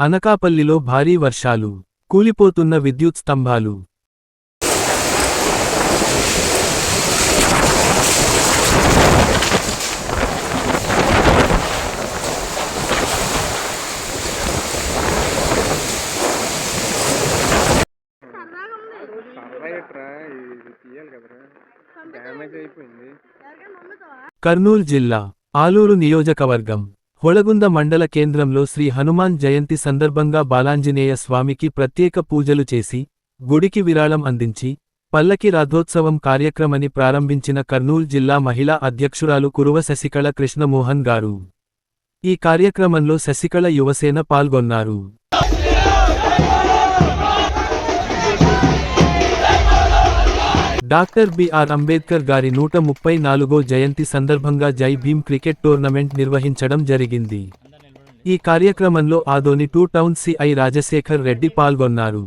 అనకాపల్లిలో భారీ వర్షాలు కూలిపోతున్న విద్యుత్ స్తంభాలు. కర్నూలు కర్నూల్ జిల్లా ఆలూరు నియోజకవర్గం. హొళగుంద మండల కేంద్రంలో శ్రీ హనుమాన్ జయంతి సందర్భంగా బాలాంజనేయ స్వామికి ప్రత్యేక పూజలు చేసి గుడికి విరాళం అందించి పల్లకి రథోత్సవం కార్యక్రమని ప్రారంభించిన కర్నూల్ జిల్లా మహిళా అధ్యక్షురాలు కురువ శశికళ కృష్ణమోహన్ గారు. ఈ కార్యక్రమంలో శశికళ యువసేన పాల్గొన్నారు. డాక్టర్ బిఆర్ అంబేద్కర్ గారి నూట ముప్పై నాలుగో జయంతి సందర్భంగా జై భీమ్ క్రికెట్ టోర్నమెంట్ నిర్వహించడం జరిగింది ఈ కార్యక్రమంలో Adoni two town CI Rajasekhar Reddy పాల్గొన్నారు